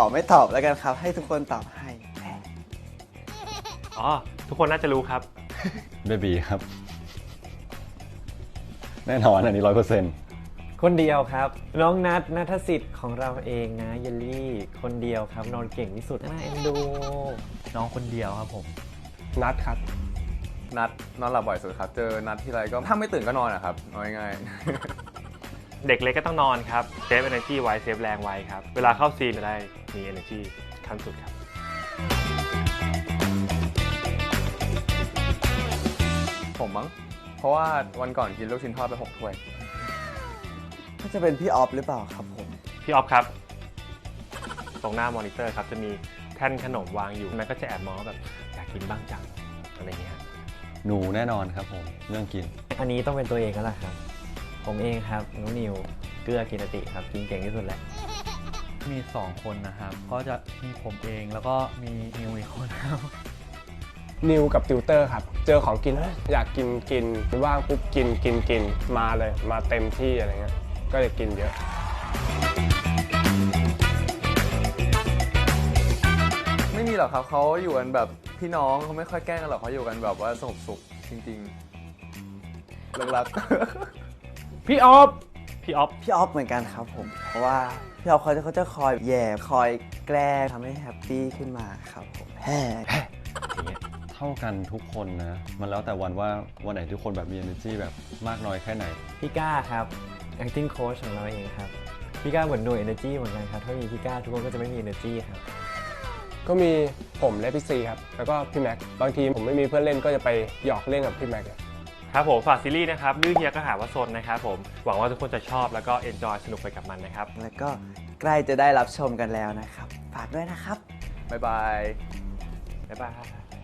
อไม่ตอบแล้วกันครับ ให้ทุกคนตอบให้อ๋อ ทุกคนน่าจะรู้ครับ เบบีครับ แน่นอนอันนี้ร้อยเปอร์เซ็นต์คนเดียวครับ น้องนัทนัทสิทธิ์ของเราเองนะเยลลี่ คนเดียวครับ นอนเก่งที่สุดน่าเอ็นดู น้องคนเดียวครับผม นัดครับ นัดนอนหลับบ่อยสุดครับ เจอนัดที่ไรก็ถ้าไม่ตื่นก็นอนอะครับเอาง่าย เด็กเล็กก็ต้องนอนครับเซฟ energy ไว้เซฟแรงไว้ครับ เวลาเข้าซีนจะได้มี energy ขั้นสุดครับๆผมมั้ง เพราะว่าวันก่อนกินลูกชิ้นทอดไปหกถ้วย ก็จะเป็นพี่ออฟหรือเปล่าครับผม พี่ออฟครับ ตรงหน้ามอนิเตอร์ครับ จะมีแท่นขนมวางอยู่แม่ก็จะแอบมองว่าแบบอยากกินบ้างจังอะไรอย่างเงี้ย หนูแน่นอนครับผม เรื่องกิน อันนี้ต้องเป็นตัวเองแล้วล่ะครับ ผมเองครับน้องนิวเกลือกินติครับ กินเก่งที่สุดแหละมี 2 คนนะครับ ก็จะมีผมเองแล้วก็มีนิวอีกคนครับนิวกับติวเตอร์ครับ เจอของกินเอ้ยอยากกินกินว่างปุ๊บกินกินกินมาเลย มาเต็มที่อะไรเงี้ยก็เลยกินเยอะ ไม่มีหรอกครับเขาอยู่กันแบบพี่น้องเขาไม่ค่อยแกล้งกันหรอกเขาอยู่กันแบบว่าสงบสุขจริงๆเลิกรัก พี่ออฟพี่ออฟพี่ออฟเหมือนกันครับผม เพราะว่าพี่ออฟเขาจะเขาจะคอยแย่คอยแกล้งทำให้แฮปปี้ขึ้นมาครับผมแฮ่อย่างเงี้ยเท่ากันทุกคนนะ มันแล้วแต่วันว่าวันไหนทุกคนแบบมี energy แบบมากน้อยแค่ไหน พี่ก้าครับ acting coach ของเราเองครับ พี่ก้าเหมือนหน่วย energy เหมือนกันครับ ถ้ามีพี่ก้าทุกคนก็จะไม่มี energy ครับ ก็มีผมและพี่ซีครับ แล้วก็พี่แม็ก บางทีผมไม่มีเพื่อนเล่นก็จะไปหยอกเล่นกับพี่แม็กเลย ครับผมฝากซีรีส์นะครับดื้อเฮียก็หาว่าซนนะครับผมหวังว่าทุกคนจะชอบแล้วก็ enjoy สนุกไปกับมันนะครับ แล้วก็ใกล้จะได้รับชมกันแล้วนะครับ ฝากด้วยนะครับ บ๊ายบายบ๊ายบาย